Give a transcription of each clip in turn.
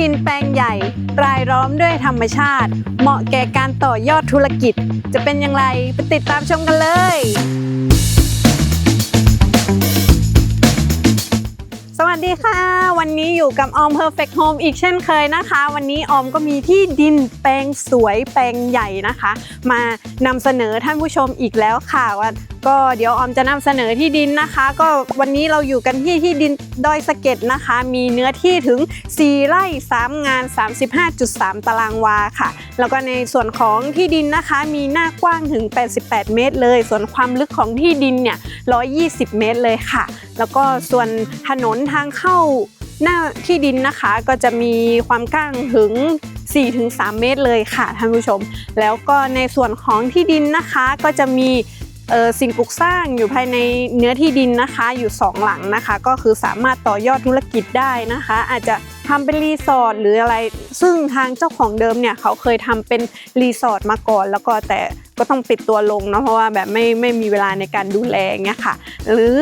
ดินแปลงใหญ่ รายล้อมด้วยธรรมชาติ เหมาะแก่การต่อยอดธุรกิจ จะเป็นอย่างไรไปติดตามชมกันเลย สวัสดีค่ะ วันนี้อยู่กับออม Perfect Home อีกเช่นเคยนะคะ วันนี้ออมก็มีที่ดินแปลงสวยแปลงใหญ่นะคะ มานำเสนอท่านผู้ชมอีกแล้วค่ะว่าก็เดี๋ยวออมจะนำเสนอที่ดินนะคะ ก็วันนี้เราอยู่กันที่ที่ดินดอยสะเก็ดนะคะ มีเนื้อที่ถึง 4 ไร่ 3 งาน 35.3 ตารางวาค่ะ แล้วก็ในส่วนของที่ดินนะคะ มีหน้ากว้างถึง 88 เมตรเลย ส่วนความลึกของที่ดินเนี่ย 120 เมตรเลยค่ะ แล้วก็ส่วนถนนทางเข้า หน้าที่ดินนะคะก็จะมีความกว้างถึง 4-3 เมตรเลยค่ะท่านผู้ชม แล้วก็ในส่วนของที่ดินนะคะก็จะมีสิ่งปลูกสร้างอยู่ภายในเนื้อที่ดินนะคะอยู่สองหลังนะคะ ก็คือสามารถต่อยอดธุรกิจได้นะคะ อาจจะทำเป็นรีสอร์ทหรืออะไร ซึ่งทางเจ้าของเดิมเนี่ยเขาเคยทำเป็นรีสอร์ทมาก่อน แล้วก็แต่ก็ต้องปิดตัวลงเนาะเพราะว่าแบบไม่ไม่มีเวลาในการดูแลเงี้ยค่ะ หรือ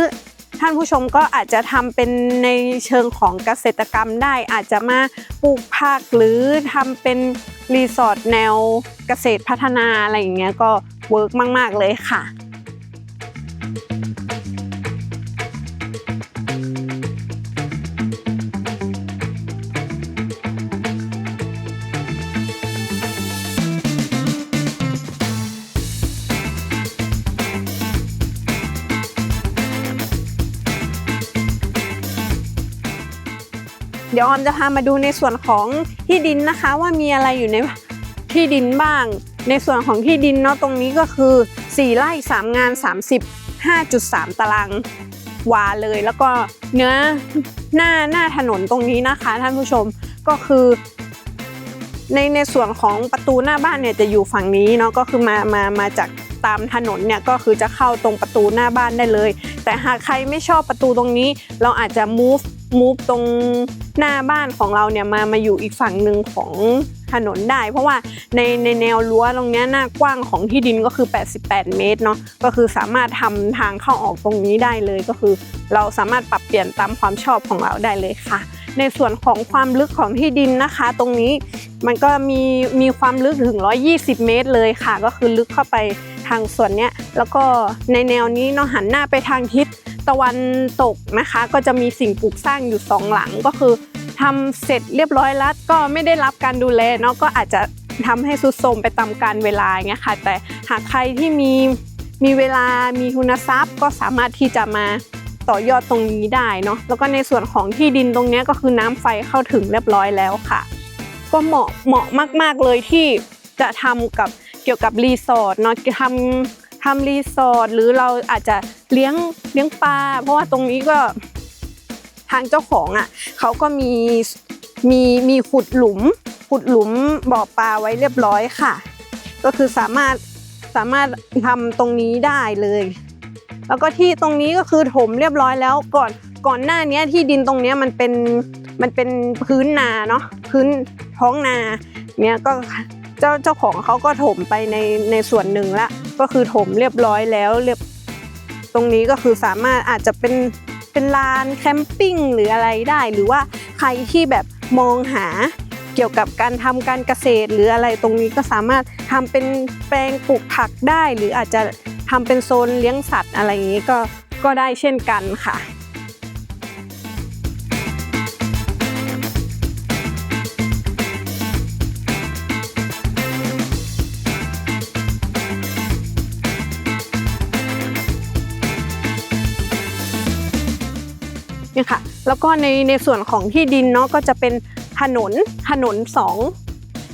ท่านผู้ชมก็อาจจะทำเป็นในเชิงของเกษตรกรรมได้ อาจจะมาปลูกผักหรือทำเป็นรีสอร์ทแนวเกษตรพัฒนาอะไรอย่างเงี้ยก็เวิร์กมาก ๆ เลยค่ะ เดี๋ยวออมจะพามาดูในส่วนของที่ดินนะคะว่ามีอะไรอยู่ในที่ดินบ้าง ในส่วนของที่ดินเนาะตรงนี้ก็คือ 4ไร่3 งาน 35.3 ตารางวาเลย แล้วก็เนื้อหน้าหน้าถนนตรงนี้นะคะท่านผู้ชมก็คือในในส่วนของประตูหน้าบ้านเนี่ยจะอยู่ฝั่งนี้เนาะก็คือมามามาจากตามถนนเนี่ยก็คือจะเข้าตรงประตูหน้าบ้านได้เลย แต่หากใครไม่ชอบประตูตรงนี้ เราอาจจะ move move ตรงหน้าบ้านของเราเนี่ยมามาอยู่อีกฝั่งหนึ่งของถนนได้ เพราะว่าในในแนวรั้วตรงนี้หน้ากว้างของที่ดินก็คือ 88 เมตรเนาะก็คือสามารถทำทางเข้าออกตรงนี้ได้เลยก็คือ เราสามารถปรับเปลี่ยนตามความชอบของเราได้เลยค่ะ ในส่วนของความลึกของที่ดินนะคะ ตรงนี้มันก็มีมีความลึกถึง 120 เมตรเลยค่ะ ก็คือลึกเข้าไปทางส่วนเนี้ยแล้วก็ในแนวนี้เนาะหันหน้าไปทางทิศ ตะวันตกนะคะ ก็จะมีสิ่งปลูกสร้างอยู่สองหลังก็คือทำเสร็จเรียบร้อยแล้วก็ไม่ได้รับการดูแลเนาะก็อาจจะทำให้สุดโทรมไปตามกาลเวลาเงี้ยค่ะ แต่หากใครที่มีมีเวลามีทุนทรัพย์ ก็สามารถที่จะมาต่อยอดตรงนี้ได้เนาะแล้วก็ในส่วนของที่ดินตรงนี้ก็คือน้ำไฟเข้าถึงเรียบร้อยแล้วค่ะ ก็เหมาะเหมาะมาก ๆเลยที่จะทำกับเกี่ยวกับรีสอร์ทเนาะทำ ทำรีสอร์ทหรือเราอาจจะเลี้ยงเลี้ยงปลาเพราะว่าตรงนี้ก็ทางเจ้าของอะเขาก็มีมีมีขุดหลุม ขุดหลุมบ่อปลาไว้เรียบร้อยค่ะ ก็คือสามารถสามารถทำตรงนี้ได้เลย แล้วก็ที่ตรงนี้ก็คือถมเรียบร้อยแล้วก่อนก่อนหน้านี้ที่ดินตรงนี้มันเป็นมันเป็นพื้นนาเนาะพื้นท้องนาเนี่ยก็เจ้าเจ้าของเขาก็ถมไปในในส่วนหนึ่งละ ก็คือถมเรียบร้อยแล้วเรียบตรงนี้ก็คือสามารถอาจจะเป็นเป็นลานแคมปิ้งหรืออะไรได้ หรือว่าใครที่แบบมองหาเกี่ยวกับการทำการเกษตรหรืออะไรตรงนี้ก็สามารถทำเป็นแปลงปลูกผักได้ หรืออาจจะทำเป็นโซนเลี้ยงสัตว์อะไรอย่างนี้ก็ก็ได้เช่นกันค่ะ เนี่ยค่ะ แล้วก็ในในส่วนของที่ดินเนาะก็จะเป็นถนนถนนสอง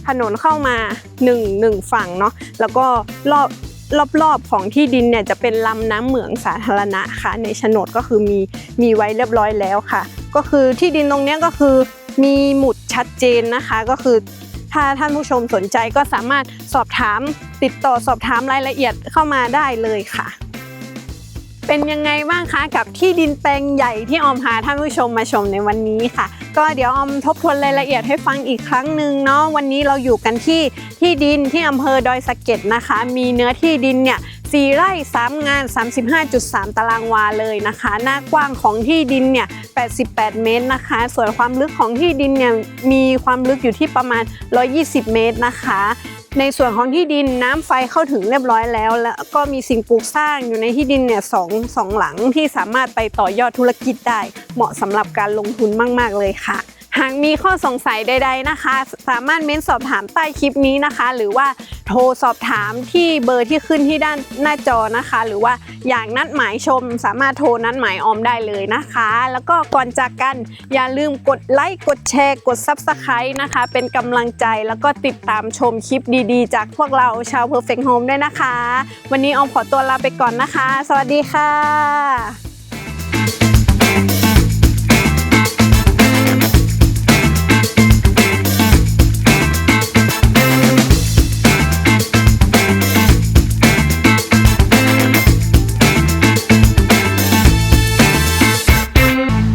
ถนนเข้ามาหนึ่งหนึ่งฝั่งเนาะแล้วก็รอบรอบรอบของที่ดินเนี่ยจะเป็นลำน้ำเหมืองสาธารณะค่ะ ในโฉนดก็คือมีมีไว้เรียบร้อยแล้วค่ะ ก็คือที่ดินตรงนี้ก็คือมีหมุดชัดเจนนะคะก็คือถ้าท่านผู้ชมสนใจก็สามารถสอบถามติดต่อสอบถามรายละเอียดเข้ามาได้เลยค่ะ เป็นยังไงบ้างคะกับที่ดินแปลงใหญ่ที่ออมพาท่านผู้ชมมาชมในวันนี้ค่ะ ก็เดี๋ยวออมทบทวนรายละเอียดให้ฟังอีกครั้งหนึ่งเนาะวันนี้เราอยู่กันที่ที่ดินที่อำเภอดอยสะเก็ดนะคะ มีเนื้อที่ดินเนี่ย4ไร่3งาน 35.3 ตารางวาเลยนะคะ หน้ากว้างของที่ดินเนี่ย 88 เมตรนะคะ ส่วนความลึกของที่ดินเนี่ยมีความลึกอยู่ที่ประมาณ 120 เมตรนะคะ ในส่วนของที่ดินน้ำไฟเข้าถึงเรียบร้อยแล้ว แล้วก็มีสิ่งปลูกสร้างอยู่ในที่ดินเนี่ยสองสองหลังที่สามารถไปต่อยอดธุรกิจได้ เหมาะสำหรับการลงทุนมาก ๆ เลยค่ะ หากมีข้อสงสัยใด ๆนะคะ สามารถเม้นสอบถามใต้คลิปนี้นะคะ หรือว่า โทรสอบถามที่เบอร์ที่ขึ้นที่ด้านหน้าจอนะคะ หรือว่าอยากนัดหมายชม สามารถโทรนัดหมายออมได้เลยนะคะ แล้วก็ก่อนจากกันอย่าลืมกดไลค์กดแชร์ กด Subscribe นะคะ เป็นกำลังใจแล้วก็ติดตามชมคลิปดีๆ จากพวกเราชาว Perfect Home ด้วยนะคะ วันนี้ออมขอตัวลาไปก่อนนะคะ สวัสดีค่ะ